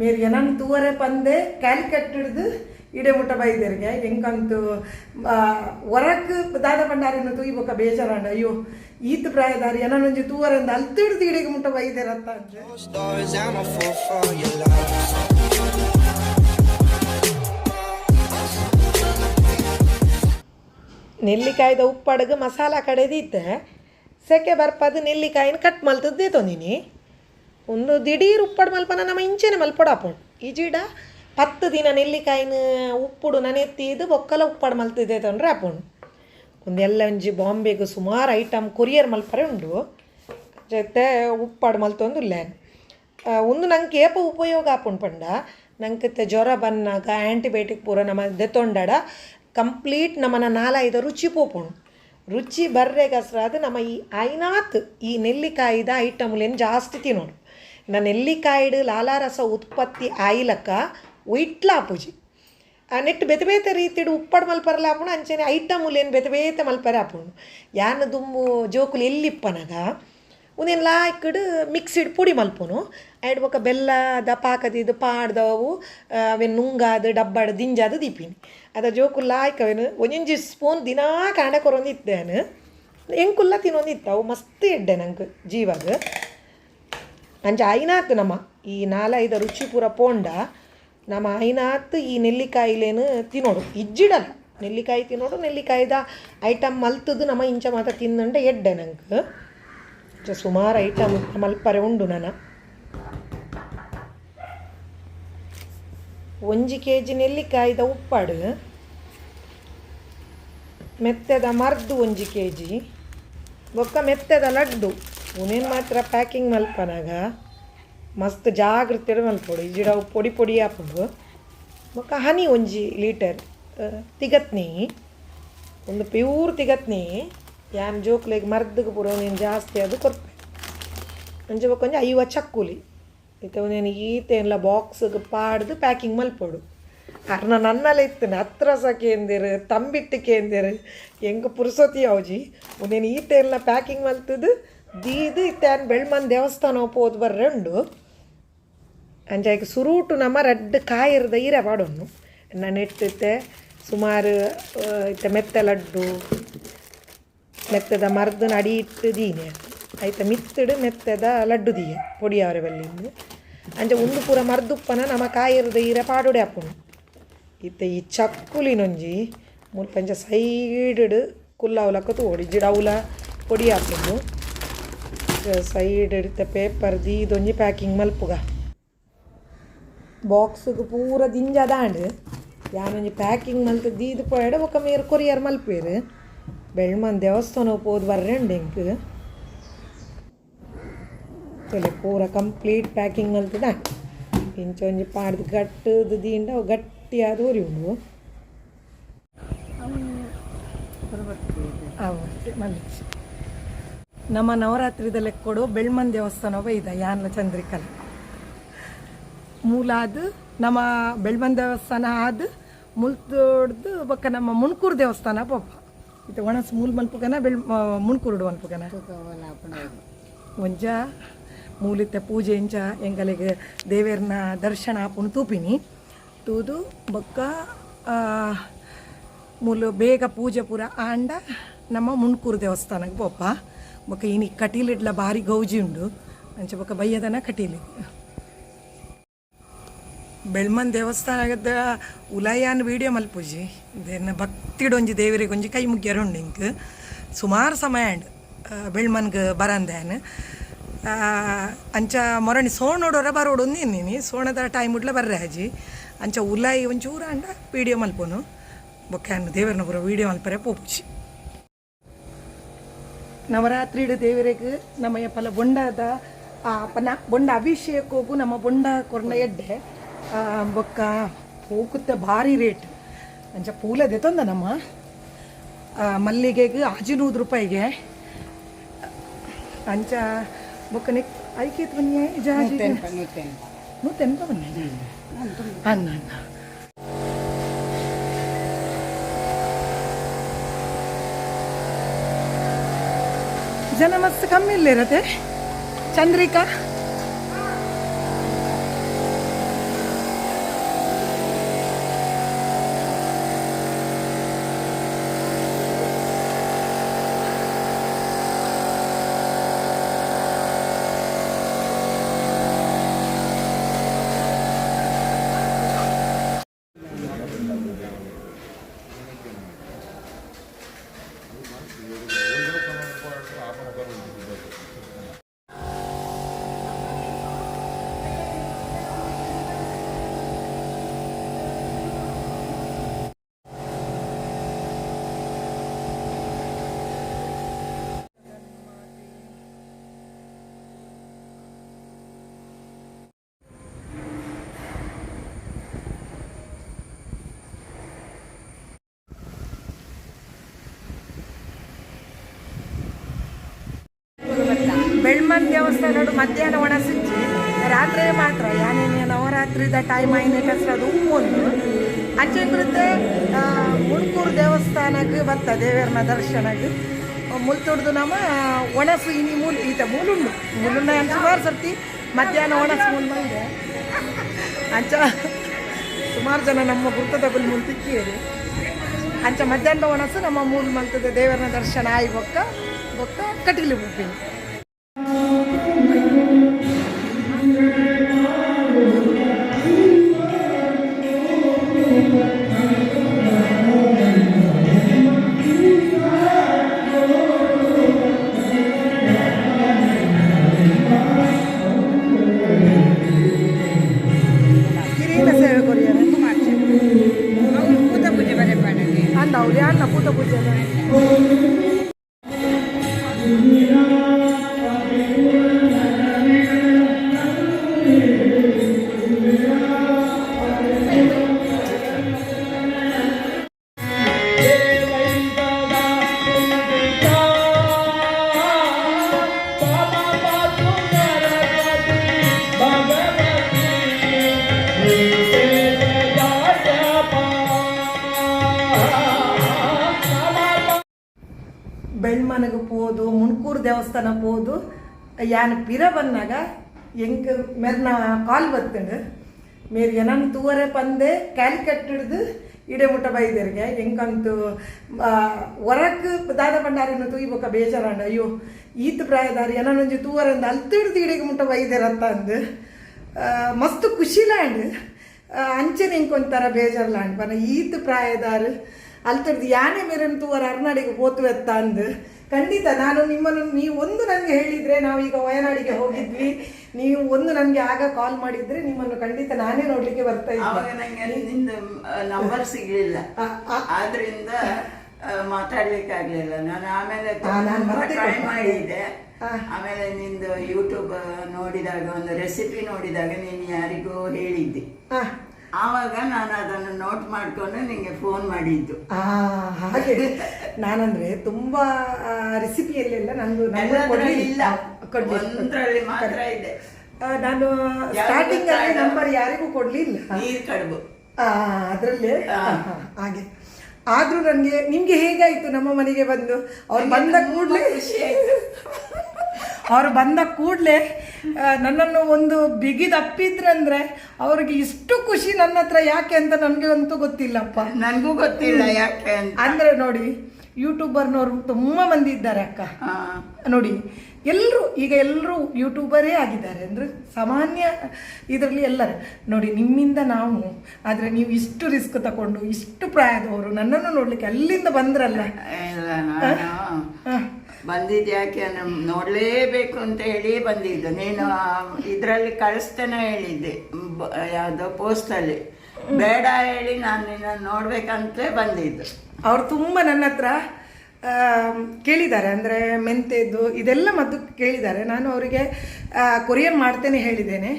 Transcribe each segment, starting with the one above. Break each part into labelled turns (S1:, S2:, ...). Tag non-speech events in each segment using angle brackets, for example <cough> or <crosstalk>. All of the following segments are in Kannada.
S1: మీరు ಏನನ್ನು ತೂವರೆ ಪಂದೆ ಕ್ಯಾಲ್ಕಟ್ ಕಟ್ಟಿಡ್ದು ಇಡೆ ಮುಟ್ಟ ಬೈದರಿಗೆ. ಹೆಂಗಂತೂ ಹೊರಕ್ ದಾದ ಪಂಡಾರಿನ ತೂಯಿ ಬೊಕ್ಕ ಬೇಜಾರಂಡ ಅಯ್ಯೋ ಈತ ಪ್ರಾಯದಾರಿ ಏನೊಂಜಿ ತೂವರೆಂದ ಅಲ್ತು ಹಿಡಿದು ಇಡೆಗೆ ಮುಟ್ಟ ಬೈದೇರತ್ತ. ನೆಲ್ಲಿಕಾಯ್ದ ಉಪ್ಪಡಗ ಮಸಾಲ ಕಡೆದಿದ್ದೆ. ಸೆಕೆ ಬರ್ಪದು ನೆಲ್ಲಿಕಾಯಿನ ಕಟ್ ಮಲ್ತದ್ದೇ ತೊಂದಿನಿ ಒಂದು ದಿಢೀರ್ ಉಪ್ಪಡ್ ಮಲ್ಪನ, ನಮ್ಮ ಇಂಚೆನೆ ಮಲ್ಪಡಾಪುಂಡು ಈಜಿಡ ಜಿಡ ಪತ್ತು ದಿನ ನೆಲ್ಲಿಕಾಯಿನ ಉಪ್ಪುಡು ನನೆತ್ತಿದ್ದು ಒಕ್ಕಲ ಉಪ್ಪಡು ಮಲ್ತಿದೆ ತೊಂದ್ರೆ ಆಪುಂಡು ಒಂದೆಲ್ಲ ಒಂಜಿ ಬಾಂಬೆಗೆ ಸುಮಾರು ಐಟಮ್ ಕೊರಿಯರ್ ಮಲ್ಪರೆ ಉಂಡು. ಜೊತೆ ಉಪ್ಪಾಡು ಮಲ್ತೊಂದು ಲ್ಯಾನ್ ಒಂದು ನಂಗೆ ಏಪ ಉಪಯೋಗ ಆಪುಂಡು ಪಂಡ. ನಂಗೆ ಜ್ವರ ಬಂದಾಗ ಆ್ಯಂಟಿಬಯೋಟಿಕ್ ಪೂರ ನಮ್ಮ ದೆತ್ತೊಂಡಡ ಕಂಪ್ಲೀಟ್ ನಮ್ಮನ ನಾಲೈದ ರುಚಿ ಪೋಪುಂಡು. ರುಚಿ ಬರ್ರೆಗಸ್ರಾದ ನಮ್ಮ ಈ ಐನಾತ್ ಈ ನೆಲ್ಲಿಕಾಯಿದ ಐಟಮ್ಲೇನು ಜಾಸ್ತಿ ತಿನ್ನೋಡು ನಾ ನೆಲ್ಲಿಕಾಯಿಡು ಲಾಲಾರಸ ಉತ್ಪತ್ತಿ ಆಯಿಲಕ್ಕ ಆ ನೆಟ್ ಬೆತೆ ಬೇತೆ ರೀತಿಡು ಉಪ್ಪಡು ಮಲ್ಪರಲ್ಲ ಆಪುಂಡು ಅಂಚನೆ ಐಟಮುಲೇನು ಬೆತೆ ಬೇತೆ ಮಲ್ಪರೆ ಆಪುಂಡು ಯಾನ ದುಂಬು ಜೋಕುಲು ಎಲ್ಲಿಪ್ಪನಗ ಒಂದೇನು ಲಾಯ್ಕಡು ಮಿಕ್ಸಿಡ್ ಪುಡಿ ಮಲ್ಪುನು. ಆಯ್ಡ್ ಬೊಕ ಬೆಲ್ಲದ ಪಾಕದಿದ್ದು ಪಾಡ್ದವು ಅವೇನು ನುಂಗಾದು, ಡಬ್ಬಾಡ್, ದಿಂಜಾದು ದೀಪಿನಿ. ಅದ ಜೋಕುಲ್ ಲಾಯ್ಕ್ ಅವೇನು ಒಂಜೊಂಜಿ ಸ್ಪೂನ್ ದಿನಾ ಕಾಂಡ ಕೊರೊಂದಿದ್ದೇನು ಎಂಕುಲ್ಲ ತಿನ್ನೊಂದಿತ್ತು, ಅವು ಮಸ್ತ್ ಎಡ್ಡೆ ನಂಗೆ ಜೀವಾಗ. ಅಂಚ ಐನಾತ್ ನಮ್ಮ ಈ ನಾಲೈದ ರುಚಿ ಪೂರ ಪೋಂಡ, ನಮ್ಮ ಐನಾತ್ ಈ ನೆಲ್ಲಿಕಾಯಿಲೇನು ತಿನ್ನೋಡು ಇಜ್ಜಿಡಲ್ಲ. ನೆಲ್ಲಿಕಾಯಿ ತಿನ್ನೋಡು ನೆಲ್ಲಿಕಾಯಿದ ಐಟಮ್ ಮಲ್ತದ್ದು ನಮ್ಮ ಇಂಚ ಮಾತ ತಿನ್ನಂಡ ಎಡ್ಡೆ ನಂಗೆ. ಇಂಚ ಸುಮಾರು ಐಟಮ್ ಮಲ್ಪರೆ ಉಂಡು ನನ್ನ. ಒಂಜಿ ಕೆ ಜಿ ನೆಲ್ಲಿಕಾಯಿದ ಉಪ್ಪಾಡು. ಮೆತ್ತದ ಮರ್ದು ಒಂಜಿ ಕೆ ಜಿ ಬೊಕ್ಕ ಮೆತ್ತದ ಲಡ್ಡು. ಉನೇನು ಮಾತ್ರ ಪ್ಯಾಕಿಂಗ್ ಮಲ್ಪನಾಗ. ಮಸ್ತ್ ಜಾಗ್ರತೆ ಮಲ್ಪೊಡು. ಜಿಡ ಪೊಡಿ ಪೊಡಿ ಹಾಪುಡು ಮಕ್ಕ ಹನಿ ಒಂಜಿ ಲೀಟರ್ ತಿಗತ್ನಿ ಒಂದು ಪ್ಯೂರ್ ತಿಗತ್ನಿ ಯಾನ್ ಜೋಕ್ಲೆಗ್ ಮರ್ದಗೆ ಪೂರ ನೀನು ಜಾಸ್ತಿ ಅದು ಕೊರ್ಪೆ ಅಂಚೆ ಬೊಕ್ಕ ಒಂಜಿ ಐವ ಚಕ್ಕುಲಿ. ಇತ್ತೆ ಒಂದೇನು ಈತೆ ಎಲ್ಲ ಬಾಕ್ಸ್ಗೆ ಪಾಡ್ದು ಪ್ಯಾಕಿಂಗ್ ಮಲ್ಪೊಡು. ಅರ್ನ ನನ್ನಲ್ಲೇ ಇತ್ತೇನೆ. ಹತ್ರ ಸಹ ಕೇಂದಿರು ತಂಬಿಟ್ಟು ಕೇಂದಿರು ಹೆಂಗೆ ಪುರ್ಸೊತಿ ಅವಜಿ. ಒಂದೇನು ಈತೆ ಎಲ್ಲ ಪ್ಯಾಕಿಂಗ್ ಮಲ್ತದು. ದೀದು ಇತ್ತೇನು ಬೆಳ್ಮನ್ ದೇವಸ್ಥಾನ ಹೋದ್ ಬರ್ರೆ ಉಂಡು ಅಂಚಾಯ್ಕೆ ಸುರೂಟು ನಮ್ಮ ರಡ್ಡ್ ಕಾಯಿರ್ದ ಈರೆ ಪಾಡೊನ್ನು ನಾನು ಇಟ್ಟಿತ್ತೆ ಸುಮಾರು ಇತ್ತ ಮೆತ್ತ ಲಡ್ಡು, ಮೆತ್ತದ ಮರ್ದನ ಅಡಿ ಇಟ್ಟು ದೀನೆ. ಆಯ್ತಾ ಮಿತ್ತಡು ಮೆತ್ತದ ಲಡ್ಡು ದೀಯ ಪೊಡಿಯವರ ಬೆಲ್ಲಿಂದು ಅಂಜ ಉಂದು ಪೂರ ಮರದುಪ್ಪನ ನಮ್ಮ ಕಾಯಿರ್ದ ಈರೆ ಪಾಡೋಡೆ ಹಾಕೊಂಡು ಇತ್ತೆ ಈ ಚಕ್ಕುಲಿನೊಂಜಿ ಮುಲ್ಪಂಚ ಸೈಡ್ ಕುಲ್ಲವುಲಕ್ಕ ತೋಡಿ ಜಿಡವುಲ ಪೊಡಿ ಹಾಕೊಂಡು ಸೈಡ್ ಇಡ್ತೆ ಪೇಪರ್ ದೀದೊಂಜಿ ಪ್ಯಾಕಿಂಗ್ ಮಲ್ಪುಗ. ಬಾಕ್ಸ್ಗೆ ಪೂರ ದಿಂಜದಾಂಡ್ ಯಾನೊಂಜಿ ಪ್ಯಾಕಿಂಗ್ ಮಲ್ತು ದೀದು ಪೋಯಡ ಒಕ್ಕ ಮೇರು ಕೊರಿಯರ್ ಮಲ್ಪೇರು ಬೆಳ್ಮನ್ ದೇವಸ್ಥಾನ ಪೋದು ಬರ್ರೆಂಡು ಎಂಕ್ ತಲೆ ಪೂರ ಕಂಪ್ಲೀಟ್ ಪ್ಯಾಕಿಂಗ್ ಮಲ್ತದ. ಇಂಚ ಒಂಜಿ ಪಾಡ್ದು ಗಟ್ಟದು ದೀಂಡ ಅವು ಗಟ್ಟಿಯಾದ ಊರಿ ಉಂಡು ಹೌದು ಮಲ್ಲಿಗೆ ನಮ್ಮ ನವರಾತ್ರಿದ ಕೊಡೋ ಬೆಳ್ಮನ್ ದೇವಸ್ಥಾನವ ಇದೆ ಯಾನ್ಲ ಚಂದ್ರಿಕಲ್ ಮೂಲ ಅದು ನಮ್ಮ ಬೆಳ್ಮನ್ ದೇವಸ್ಥಾನ ಆದ ಮುಲ್ತೋಡ್ದು ಬಕ್ಕ ನಮ್ಮ ಮುಣ್ಕೂರು ದೇವಸ್ಥಾನ ಪಪ್ಪ. ಇದು ಒಣಸ್ ಮೂಲ್ ಮನ್ಪುಗನ, ಬೆಳ್ ಮುಣ್ಕೂರುಡು ಮನ್ಪುಗನ. ಒಂಜ ಮೂಲಿತ ಪೂಜೆ ಇಂಜ ಎಂಗಲಿಗೆ ದೇವೇರ್ನ ದರ್ಶನ ಆಪುಣ್ ತೂಪಿನಿ. ತೂದು ಬೊಕ್ಕ ಮೂಲು ಬೇಗ ಪೂಜೆ ಪೂರ ಆಂಡ ನಮ್ಮ ಮುಣ್ಕೂರು ದೇವಸ್ಥಾನಕ್ಕೆ ಪೋಪ ಬೊಕ್ಕ ಇನಿ ಕಟೀಲಿಡ್ಲ ಭಾರಿ ಗೌಜಿ ಉಂಡು ಅಂಚೆ ಬೊಕ್ಕ ಬಯ್ಯದನ ಕಟೀಲಿ ಬೆಳ್ಮನ್ ದೇವಸ್ಥಾನದ ಉಲಯಾನ್ ವಿಡಿಯೋ ಮಲ್ಪುಜಿ ದೇನ ಭಕ್ತಿಡೊಂಜಿ ದೇವರಿಗೆ ಒಂಜಿ ಕೈ ಮುಗ್ಯರುಂಡು ಇಂಕ್ ಸುಮಾರು ಸಮಯ ಅಂಡ್ ಬೆಳ್ಮನ್ಗೆ ಬರಂದೇನು ಅಂಚ ಮೊರಣಿ ಸೋಣೋಡೋರ ಬರೋಡು ನೀನು ಸೋಣದ ಟೈಮ್ ಉಡ್ಲ ಬರ್ರೆ ಅಜ್ಜಿ ಅಂಚ ಉಲಾಯಿ ಒಂಚೂರ ಅಂಡ ವಿಡಿಯೋ ಮಲ್ಪೋನು ಬೊಕ್ಕ ದೇವರನ ಪೂರ ವಿಡಿಯೋ ಮಲ್ಪರೆ ಪೋಪುಜಿ ನವರಾತ್ರಿಡು ದೇವರಿಗೆ ನಮ್ಮ ಪಲ ಬೊಂಡದ ಬೊಂಡ ಅಭಿಷೇಕ ಹೋಗು ನಮ್ಮ ಬೊಂಡ ಕೊರ್ನ ಎಡ್ಡೆ ಬೊಕ್ಕ ಹೋಗುತ್ತೆ ಭಾರಿ ರೇಟ್. ಅಂಚ ಪೂಲ ದೆತ್ತೊಂದ ನಮ್ಮ ಮಲ್ಲಿಗೆಗೆ ಆಜಿನೂರು ರೂಪಾಯಿಗೆ. ಅಂಚ ಬೊಕ್ಕ ನಿಕ್ ಐಕೇತ್ ಬನ್ನಿ ಜಾಜಿ ನೂತೆನ್ ಬನ್ನಿ. ಅನ್ನ ಅನ್ನ. ಜನ ಮಸ್ತ್ ಕಮ್ಮಿ ಇಲ್ಲಿರತ್ತೆ ಚಂದ್ರಿಕಾ? ಹನುಮಾನ್ ದೇವಸ್ಥಾನ ಮಧ್ಯಾಹ್ನ ಒಣಸಿಚ್ಚಿ ರಾತ್ರಿ ಮಾತ್ರ. ಯಾನೇನು ನವರಾತ್ರಿದ ಟೈಮ್ ಆಯ್ನೆ ಅದು ಒಂದು ಅಂಚೆ ಕೃತೆ ಮುಳ್ಕೂರು ದೇವಸ್ಥಾನಕ್ಕೆ ಬತ್ತ ದೇವರನ ದರ್ಶನಕ್ಕೆ. ಮುಲ್ತೊಡ್ದು ನಮ್ಮ ಒಣಸು ಇನಿ ಮೂಲ್, ಈತ ಮೂಲುಂಡು. ಮೂಲುಂಡ ಸುಮಾರು ಸರ್ತಿ ಮಧ್ಯಾಹ್ನ ಒಣಸು ಮೂಲ್ ಬಂದೆ ಅಂಚ, ಸುಮಾರು ಜನ ನಮ್ಮ ಗುರ್ತದ ಬಲ್ ಮೂಲ್ ತಿಕ್ಕಿಯರು. ಅಂಚ ಮಧ್ಯಾಹ್ನ ಒಣಸು ನಮ್ಮ ಮೂಲ ಮಲ್ತದ ದೇವರನ ದರ್ಶನ ಆಯಿ ಬೊಕ್ಕ ಬೊಕ್ಕ ಕಟೀಲು ಯಾನ್ ಪಿರ ಬಂದಾಗ ಎಂಕ್ ಮೆರ್ನ ಕಾಲ್ ಬತ್ತಂಡು, ಮೇರ್ ಏನನ್ ತೂವರೆ ಪಂದೆ ಕ್ಯಾಲಿಕಟ್ ಹಿಡ್ದು ಇಡೆ ಮುಟ್ಟ ಬೈದರ್ಗೆ. ಎಂಕಂತೂ ಹೊರಕ್ ದಾದ ಭಂಡಾರಿನ ತೂಯ್ಬೇಕ ಬೇಜಾರಂಡ, ಅಯ್ಯೋ, ಈತ್ ಪ್ರಾಯದಾರಿ ಏನನೊಂಜಿ ತೂವರೆಂದ ಅಲ್ತು ಹಿಡ್ದು ಇಡೆಗೆ ಮುಟ್ಟ ಬೈದೇರತ್ತ ಅಂದು. ಮಸ್ತ್ ಖುಷಿಲಾಂಡ್. ಅಂಚನೆ ಇಂಕೊಂಥರ ಬೇಜಾರ್ಲಾಂಡ್. ಬನ ಈತ್ ಪ್ರಾಯದಾರು ಅಲ್ತಡ್ದು ಯಾನೇ ಮೇರನ್ ತೂವರ ಅರ್ನಾಡಿಗೆ ಹೋತು ಎತ್ತ ಖಂಡಿತ ನಾನು ನಿಮ್ಮನ್ನು ನೀವು ಒಂದು ನನಗೆ ಹೇಳಿದ್ರೆ ನಾವು ಈಗ ವಯನಾಡಿಗೆ ಹೋಗಿದ್ವಿ. ನೀವು ಒಂದು ನನಗೆ ಆಗ ಕಾಲ್ ಮಾಡಿದ್ರೆ ನಿಮ್ಮನ್ನು ಖಂಡಿತ ನಾನೇ ನೋಡ್ಲಿಕ್ಕೆ ಬರ್ತಾ ಇದ್ದೆ.
S2: ನಿಂದ ನಂಬರ್ ಸಿಗ್ಲಿಲ್ಲ. ಆದ್ರಿಂದ ಆ, ಮಾತಾಡ್ಲಿಕ್ಕಾಗ್ಲಿಲ್ಲ. ನಾನು ಆಮೇಲೆ ಟ್ರೈ ಮಾಡಿದ್ದೆ. ಆಮೇಲೆ ನಿಂದು ಯೂಟ್ಯೂಬ್ ನೋಡಿದಾಗ ಒಂದು ರೆಸಿಪಿ ನೋಡಿದಾಗ ನೀನು ಯಾರಿಗೂ ಹೇಳಿದ್ದೆ. ಆವಾಗ ನಾನು ಅದನ್ನು ನೋಟ್ ಮಾಡ್ಕೊಂಡು ನಿಮಗೆ ಫೋನ್ ಮಾಡಿದ್ದು.
S1: ಆ, ಹಾಗೆ. ನಾನಂದ್ರೆ ತುಂಬಾ ರೆಸಿಪಿಯಲ್ಲೆಲ್ಲ ನಂದು ನಂದು
S2: ಎಲ್ಲದ್ರಲ್ಲಿ
S1: ಕೊಡ್ಲಿಲ್ಲ.
S2: ಇಲ್ಲ.
S1: ಕೊಡ್ಲಿಲ್ಲ.
S2: ಒಂದ್ರಲ್ಲಿ ಮಾತ್ರ ಇದೆ.
S1: ಆ, ನಾನು ಸ್ಟಾರ್ಟಿಂಗ್ ಅಲ್ಲಿ ನಂಬರ್ ಯಾರಿಗೂ ಕೊಡ್ಲಿಲ್ಲ.
S2: ನೀರ್ ಕಡುಬು.
S1: ಆ, ಅದ್ರಲ್ಲೇ.
S2: ಆ,
S1: ಆ, ಹಾಗೆ. ಆದ್ರೂ ನನ್ಗೆ ನಿಮ್ಗೆ ಹೇಗಾಯ್ತು ನಮ್ಮ ಮನೆಗೆ ಬಂದು? ಅವ್ರು ಬಂದ ಕೂಡಲೇ?
S2: ಖುಷಿ ಆಯ್ತು.
S1: ಅವ್ರು ಬಂದ ಕೂಡಲೇ ನನ್ನನ್ನು ಒಂದು ಬಿಗಿದಪ್ಪಿದ್ರಂದ್ರೆ ಅವ್ರಿಗೆ ಇಷ್ಟು ಖುಷಿ ನನ್ನ ಹತ್ರ ಯಾಕೆ ಅಂತ ನನಗೆ ಅಂತೂ ಗೊತ್ತಿಲ್ಲಪ್ಪ.
S2: ನನಗೂ ಗೊತ್ತಿಲ್ಲ ಯಾಕೆ
S1: ಅಂದ್ರೆ ನೋಡಿ ಯೂಟ್ಯೂಬರ್ನವರು ತುಂಬ ಮಂದಿ ಇದ್ದಾರೆ ಅಕ್ಕ. ನೋಡಿ ಎಲ್ಲರೂ ಈಗ ಎಲ್ಲರೂ ಯೂಟ್ಯೂಬರೇ ಆಗಿದ್ದಾರೆ ಅಂದರೆ ಸಾಮಾನ್ಯ ಇದರಲ್ಲಿ ಎಲ್ಲರೂ. ನೋಡಿ ನಿಮ್ಮಿಂದ ನಾವು ಆದರೆ ನೀವು ಇಷ್ಟು ರಿಸ್ಕ್ ತಗೊಂಡು ಇಷ್ಟು ಪ್ರಾಯದವರು ನನ್ನನ್ನು ನೋಡ್ಲಿಕ್ಕೆ ಅಲ್ಲಿಂದ ಬಂದ್ರಲ್ಲ.
S2: ಇಲ್ಲ ನಾನು ನೋಡ್ಲೇಬೇಕು ಅಂತ ಹೇಳಿ ಬಂದಿದ್ದು. ನೀನು ಇದರಲ್ಲಿ ಕಳಿಸ್ತೇನೆ ಹೇಳಿದ್ದೆ ಯಾವ್ದೋ ಪೋಸ್ಟಲ್ಲಿ ಬೇಡ ಹೇಳಿ ನಾನು ನಿನ್ನ ನೋಡ್ಬೇಕಂತಲೇ ಬಂದಿದ್ದು.
S1: ಅವ್ರು ತುಂಬ ನನ್ನ ಹತ್ರ ಕೇಳಿದ್ದಾರೆ. ಅಂದರೆ ಮೆಂತೆದ್ದು ಇದೆಲ್ಲ ಮದ್ದು ಕೇಳಿದ್ದಾರೆ. ನಾನು ಅವರಿಗೆ ಕೊರಿಯರ್ ಮಾಡ್ತೇನೆ ಹೇಳಿದ್ದೇನೆ.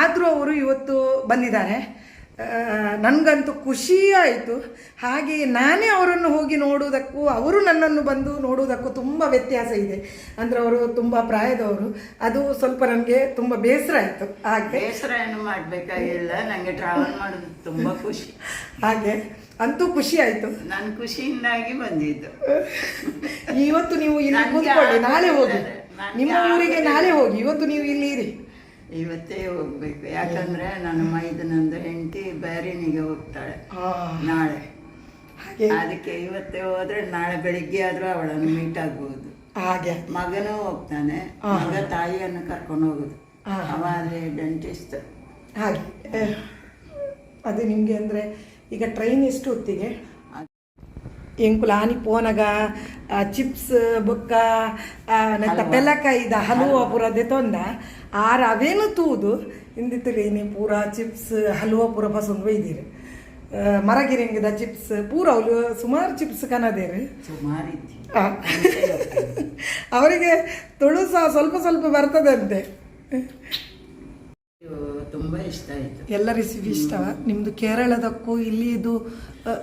S1: ಆದರೂ ಅವರು ಇವತ್ತು ಬಂದಿದ್ದಾರೆ. ನನಗಂತೂ ಖುಷಿ ಆಯಿತು. ಹಾಗೆ ನಾನೇ ಅವರನ್ನು ಹೋಗಿ ನೋಡುವುದಕ್ಕೂ ಅವರು ನನ್ನನ್ನು ಬಂದು ನೋಡುವುದಕ್ಕೂ ತುಂಬ ವ್ಯತ್ಯಾಸ ಇದೆ. ಅಂದರೆ ಅವರು ತುಂಬ ಪ್ರಾಯದವರು. ಅದು ಸ್ವಲ್ಪ ನನಗೆ ತುಂಬ ಬೇಸರ ಆಯಿತು. ಹಾಗೆ.
S2: ಬೇಸರ ಏನು ಮಾಡಬೇಕಾಗಿಲ್ಲ. ನನಗೆ ಟ್ರಾವೆಲ್ ಮಾಡೋದು ತುಂಬಾ ಖುಷಿ. <laughs>
S1: ಹಾಗೆ. ಅಂತೂ ಖುಷಿ ಆಯಿತು.
S2: ನಾನು ಖುಷಿಯಿಂದಾಗಿ ಬಂದಿದ್ದು.
S1: ಇವತ್ತು ನೀವು ಇಲ್ಲಿ ಕೂತ್ಕೊಳ್ಳಿ. ನಾಳೆ ಹೋಗಿ. ನಿಮ್ಮ ಊರಿಗೆ ನಾಳೆ ಹೋಗಿ. ಇವತ್ತು ನೀವು ಇಲ್ಲಿ ಇರಿ.
S2: ಇವತ್ತೇ ಹೋಗ್ಬೇಕು. ಯಾಕಂದ್ರೆ ನನ್ನ ಮೈದನಂದು ಹೆಂಡತಿ ಬ್ಯಾರಿನಿಗೆ ಹೋಗ್ತಾಳೆ ನಾಳೆ.
S1: ಹಾಗೆ.
S2: ಅದಕ್ಕೆ ಇವತ್ತೇ ಹೋದ್ರೆ ನಾಳೆ ಬೆಳಿಗ್ಗೆ ಆದ್ರೂ ಅವಳನ್ನು ಮೀಟ್ ಆಗ್ಬೋದು.
S1: ಹಾಗೆ.
S2: ಮಗನೂ ಹೋಗ್ತಾನೆ. ಮಗ ತಾಯಿಯನ್ನು ಕರ್ಕೊಂಡು ಹೋಗುದು.
S1: ಅವಾದ್ರೆ
S2: ಅವ ಅಲ್ಲಿ ಡೆಂಟಿಸ್ಟ್
S1: ಹಾಗೆ ಅದು ನಿಮಗೆ ಅಂದರೆ ಈಗ ಟ್ರೈನ್ ಎಷ್ಟು ಹೊತ್ತಿಗೆ? ಎಂಕುಲ ಆನಿ ಪೋನಗ ಚಿಪ್ಸ್ ಬೊಕ್ಕ ನೆತ್ತ ಇದ ಹಲುವ. ಪುರದೆ ದೆತೊಂದ ಆರ ಅವೇನು ತೂದು. ಇಂದಿತ್ತಲೇನಿ ಪೂರ ಚಿಪ್ಸ್ ಹಲ್ವ ಪೂರ ಪಸಂದ್ ಒಯ್ದಿರಿ ಮರಗಿರಿಂಗದ ಚಿಪ್ಸ್ ಪೂರ ಅವಳು ಸುಮಾರು ಚಿಪ್ಸ್ ಕನದೇರಿ ಆ. ಅವರಿಗೆ ತುಳು ಸಹ ಸ್ವಲ್ಪ ಸ್ವಲ್ಪ ಬರ್ತದಂತೆ.
S2: ತುಂಬಾ ಇಷ್ಟ ಆಯ್ತು.
S1: ಎಲ್ಲ ರೆಸಿಪಿ ಇಷ್ಟ. ನಿಮ್ದು ಕೇರಳದಕ್ಕೂ ಇಲ್ಲಿ ಇದು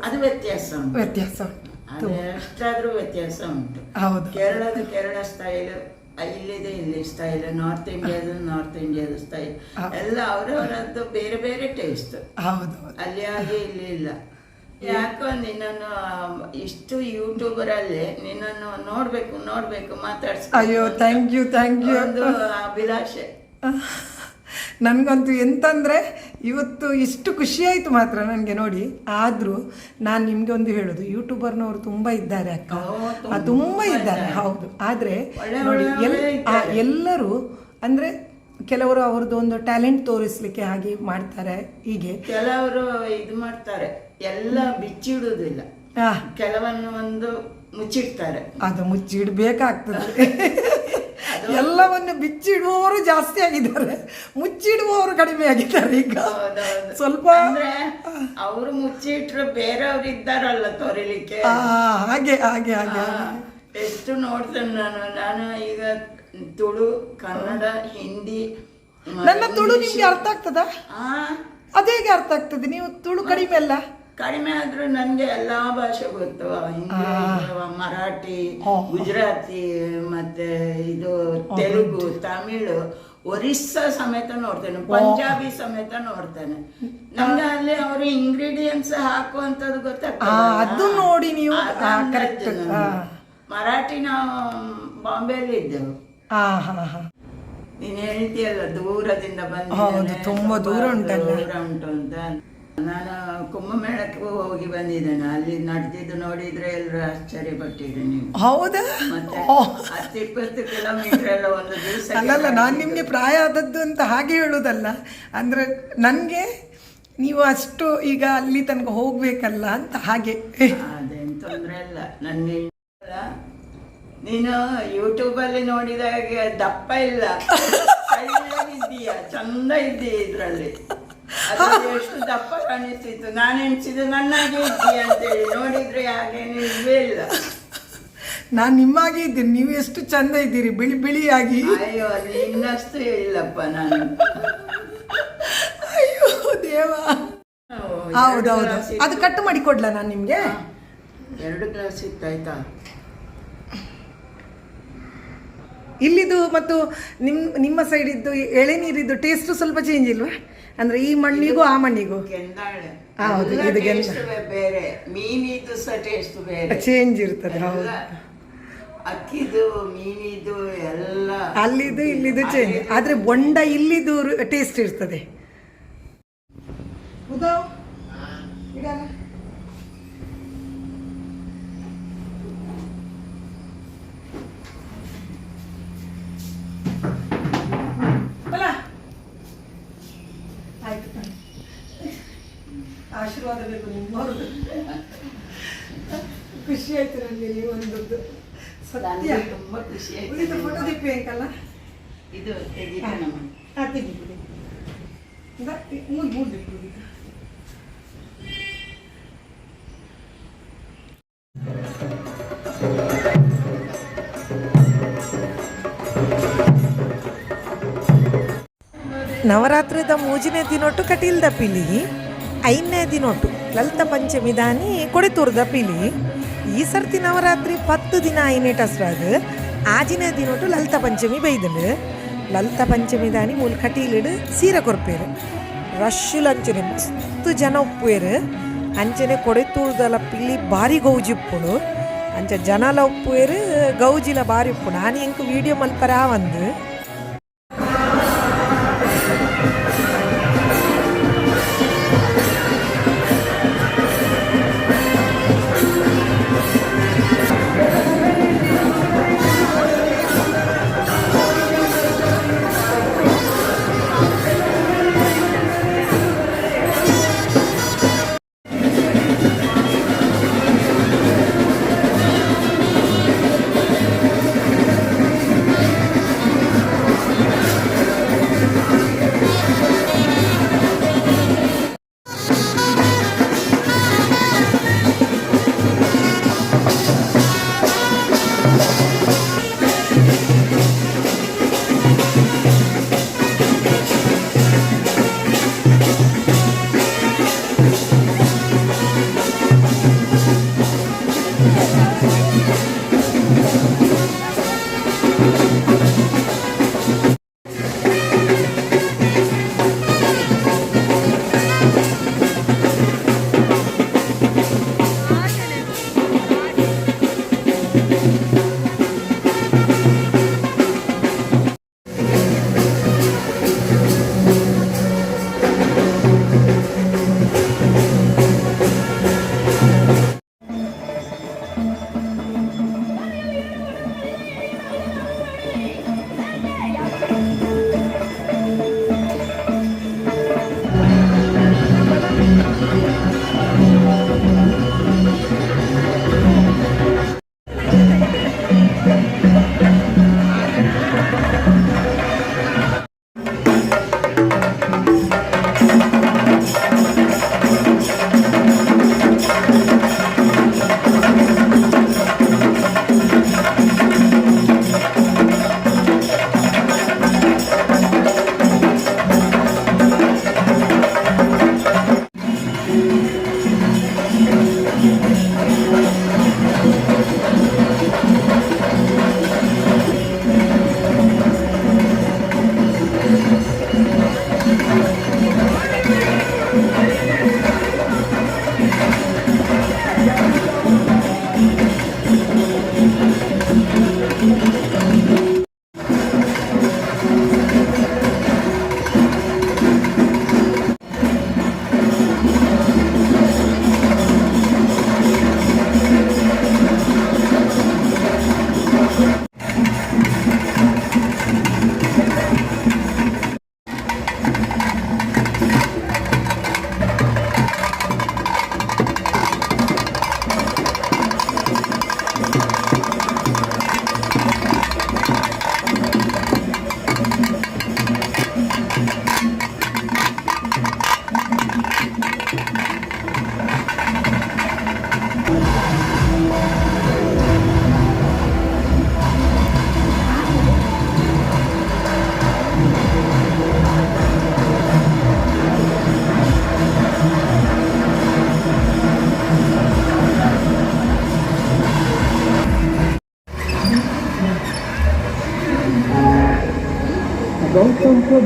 S2: ಅದು ವ್ಯತ್ಯಾಸ
S1: ವ್ಯತ್ಯಾಸ ಉಂಟು.
S2: ಅದು ಎಷ್ಟಾದ್ರೂ ವ್ಯತ್ಯಾಸ ಉಂಟು.
S1: ಹೌದು.
S2: ಕೇರಳದ ಕೇರಳ ಸ್ಟೈಲ್ ಇಲ್ಲಿದೆ ಇಲ್ಲಿ ಸ್ಟೈಲ್ ನಾರ್ತ್ ಇಂಡಿಯಾದ ನಾರ್ತ್ ಇಂಡಿಯಾದ ಸ್ಟೈಲ್ ಎಲ್ಲ ಅವರವರದ್ದು ಬೇರೆ ಬೇರೆ ಟೇಸ್ಟ್ ಅಲ್ಲಿ ಹಾಗೆ ಇಲ್ಲಿ ಇಲ್ಲ. ಯಾಕೋ ನಿನ್ನನ್ನು ಇಷ್ಟು ಯೂಟ್ಯೂಬರ್ ಅಲ್ಲಿ ನಿನ್ನನ್ನು ನೋಡ್ಬೇಕು ನೋಡ್ಬೇಕು ಮಾತಾಡ್ಸ್ಬೇಕು
S1: ಅಯ್ಯೋ ಥ್ಯಾಂಕ್ ಯು ಥ್ಯಾಂಕ್ ಯು
S2: ಒಂದು ಅಭಿಲಾಷೆ.
S1: ನನಗಂತೂ ಎಂತಂದರೆ ಇವತ್ತು ಇಷ್ಟು ಖುಷಿ ಆಯಿತು ಮಾತ್ರ ನನಗೆ ನೋಡಿ. ಆದರೂ ನಾನು ನಿಮಗೆ ಒಂದು ಹೇಳೋದು ಯೂಟ್ಯೂಬರ್ನವರು ತುಂಬ ಇದ್ದಾರೆ ಅಕ್ಕ. ತುಂಬ ಇದ್ದಾರೆ. ಹೌದು. ಆದರೆ ನೋಡಿ ಎಲ್ ಆ, ಎಲ್ಲರೂ ಅಂದರೆ ಕೆಲವರು ಅವ್ರದ್ದು ಒಂದು ಟ್ಯಾಲೆಂಟ್ ತೋರಿಸ್ಲಿಕ್ಕೆ ಹಾಗೆ ಮಾಡ್ತಾರೆ ಹೀಗೆ.
S2: ಕೆಲವರು ಇದು ಮಾಡ್ತಾರೆ. ಎಲ್ಲ ಬಿಚ್ಚಿಡುವುದಿಲ್ಲ ಕೆಲವನ್ನು ಒಂದು ಮುಚ್ಚಿಡ್ತಾರೆ.
S1: ಅದು ಮುಚ್ಚಿಡ್ಬೇಕಾಗ್ತದೆ. <laughs> ಎಲ್ಲವನ್ನು ಬಿಚ್ಚಿಡುವವರು ಜಾಸ್ತಿ ಆಗಿದ್ದಾರೆ. ಮುಚ್ಚಿಡುವವರು ಕಡಿಮೆ ಆಗಿದ್ದಾರೆ ಈಗ. ಸ್ವಲ್ಪ
S2: ಅವರು ಮುಚ್ಚಿಟ್ರು ಬೇರೆಯವ್ರು ಇದ್ದಾರಲ್ಲ ತೊರಿಲಿಕ್ಕೆ?
S1: ಹಾಗೆ ಹಾಗೆ ಹಾಗೆ
S2: ಎಷ್ಟು ನೋಡ್ತೇನೆ ನಾನು. ನಾನು ಈಗ ತುಳು ಕನ್ನಡ ಹಿಂದಿ
S1: ನನ್ನ ತುಳು. ನಿಮ್ಗೆ ಅರ್ಥ ಆಗ್ತದಾ? ಅದೇಗೆ ಅರ್ಥ ಆಗ್ತದೆ? ನೀವು ತುಳು ಕಡಿಮೆ ಅಲ್ಲ.
S2: ಕಡಿಮೆ ಆದ್ರೂ ನನ್ಗೆ ಎಲ್ಲಾ ಭಾಷೆ ಗೊತ್ತು. ಹಿಂದಿ ಮರಾಠಿ ಗುಜರಾತಿ ಮತ್ತೆ ಇದು ತೆಲುಗು ತಮಿಳು ಒರಿಸ್ಸಾ ಸಮೇತ ನೋಡ್ತೇನೆ ಪಂಜಾಬಿ ಸಮೇತ ನೋಡ್ತೇನೆ. ನಮ್ಗೆ ಅಲ್ಲಿ ಅವರು ಇಂಗ್ರೀಡಿಯೆಂಟ್ಸ್ ಹಾಕುವಂತದ್ದು ಗೊತ್ತಾಗ್ತದೆ
S1: ಅದು ನೋಡಿ ನೀವು.
S2: ಮರಾಠಿ ನಾವು ಬಾಂಬೆಯಲ್ಲಿ ಇದ್ದೆವು. ನೀನ್ ಹೇಳ್ತೀಯಲ್ಲ ದೂರದಿಂದ
S1: ಹೌದು, ತುಂಬಾ ದೂರ ಉಂಟು
S2: ದೂರ ಉಂಟು ಅಂತ. ನಾನು ಕುಂಭಮೇಳಕ್ಕೆ ಹೋಗಿ ಬಂದಿದ್ದೇನೆ. ಅಲ್ಲಿ ನಡೆದಿದ್ದು ನೋಡಿದ್ರೆ ಎಲ್ಲರೂ ಆಶ್ಚರ್ಯ ಪಟ್ಟಿದ್ದೀನಿ ನೀವು.
S1: ಹೌದಾ?
S2: ಮತ್ತೆ. ಹತ್ತು ಇಪ್ಪತ್ತು ಕಿಲೋಮೀಟರ್ ಎಲ್ಲ ಒಂದು ದಿವಸ
S1: ಅಲ್ಲಲ್ಲ ನಾನು ನಿಮಗೆ ಪ್ರಾಯ ಆದದ್ದು ಅಂತ ಹಾಗೆ ಹೇಳೋದಲ್ಲ. ಅಂದರೆ ನನಗೆ ನೀವು ಅಷ್ಟು ಈಗ ಅಲ್ಲಿ ತನಕ ಹೋಗ್ಬೇಕಲ್ಲ ಅಂತ ಹಾಗೆ.
S2: ಅದೇನು ತೊಂದ್ರೆ ಇಲ್ಲ. ನನಗೆ ನೀನು ಯೂಟ್ಯೂಬ್ ಅಲ್ಲಿ ನೋಡಿದಾಗ ದಪ್ಪ ಇಲ್ಲ. <laughs> ಇದ್ದೀಯ. ಚಂದ ಇದ್ದೀಯ ಇದ್ರಲ್ಲಿ. ಅದು ಎಷ್ಟು ದಪ್ಪ ಕಾಣಿಸ್ತಿತ್ತು. ನಾನು ಎಣಿಸಿದ್ದು ನನ್ನಾಗೆ ಇದ್ದೀಯ ಅಂತೇಳಿ. ನೋಡಿದ್ರೆ ಹಾಗೇನು ಇಲ್ವೇ ಇಲ್ಲ.
S1: ನಾನು ನಿಮ್ಮಾಗೆ ಇದ್ದೀನಿ. ನೀವು ಎಷ್ಟು ಚಂದ ಇದ್ದೀರಿ. ಬಿಳಿ ಬಿಳಿಯಾಗಿ.
S2: ಅಯ್ಯೋ ಇನ್ನಷ್ಟು ಇಲ್ಲಪ್ಪ ನಾನು.
S1: ಅಯ್ಯೋ ದೇವ. ಹೌದೌದು. ಅದು ಕಟ್ ಮಾಡಿ ಕೊಡ್ಲಾ ನಾನು ನಿಮಗೆ.
S2: ಎರಡು ಗ್ಲಾಸ್ ಇತ್ತಾಯ್ತಾ
S1: ಇಲ್ಲಿದು ಮತ್ತು ನಿಮ್ಮ ನಿಮ್ಮ ಸೈಡಿದ್ದು ಎಳೆನೀರಿದ್ದು ಟೇಸ್ಟು ಸ್ವಲ್ಪ ಚೇಂಜ್ ಇಲ್ವಾ? ಅಂದರೆ ಈ ಮಣ್ಣಿಗೂ ಆ ಮಣ್ಣಿಗೂ.
S2: ಕೆಂದಾಳೆ
S1: ಹೌದು, ಇದು ಗೆಂದ-
S2: ಬೇರೆ. ಮೀನಿದು ಸಹ ಟೇಸ್ಟ್ ಬೇರೆ.
S1: ಚೇಂಜ್ ಇರ್ತದೆ ಹೌದು.
S2: ಅಕ್ಕಿದು ಮೀನಿದು ಎಲ್ಲ
S1: ಅಲ್ಲಿದು ಇಲ್ಲಿದು ಚೇಂಜ್ ಆದ್ರೆ ಬೊಂಡ ಇಲ್ಲಿದು ಟೇಸ್ಟ್ ಇರ್ತದೆ. ಉದಾ ಇಡಲ್ಲ ನನಗೆ
S2: ತುಂಬಾ ಖುಷಿ ಆಯ್ತು
S1: ಉಳಿದ ಫೋಟೋ ದಿಪ್ಪಿ ಅಂಕಲ್ಲ
S2: ಇದು ತೆಗಿತಾನಮ್ಮ
S1: ಹಾ ತೆಗಿ ಮೂರು ಮೂರು ದಿಪ್ಪಿ ನವರಾತ್ರಿದ ಮೂಜನೇ ದಿನೊಟ್ಟು ಕಟೀಲ್ದ ಪಿಲಿ ಐದನೇ ದಿನೊಟ್ಟು ಲಲಿತ ಪಂಚಮಿ ದಾನಿ ಕೊಡಿತೂರ್ದ ಪಿಲಿ. ಈ ಸರ್ತಿ ನವರಾತ್ರಿ ಪತ್ತು ದಿನ ಐನೇಟ್ ಅಸ್ರಾದ್ ಆಜಿನೇ ದಿನೊಟ್ಟು ಲಲಿತ ಪಂಚಮಿ ಬೈದಳು ಲಲಿತ ಪಂಚಮಿ ದಾನಿ ಮೂಲ ಕಟೀಲಿಡು ಸೀರೆ ಕೊರ್ಪೇರು. ರಶ್ಶುಲ್ ಅಂಚನೆ ಮಸ್ತ್ ಜನ ಉಪ್ಪುವೇರು. ಅಂಚನೆ ಕೊಡೆತೂರ್ದಲ ಪಿಲಿ ಭಾರಿ ಗೌಜಿಪ್ಪುಡು ಅಂಚ ಜನಲ ಉಪ್ಪುವೇರು, ಗೌಜಿಲ ಭಾರಿ ಉಪ್ಪು ನಾನು ಎಂಕ್ ವಿಡಿಯೋ ಮಲ್ಪರ ಒಂದು. Thank you.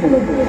S1: Thank you.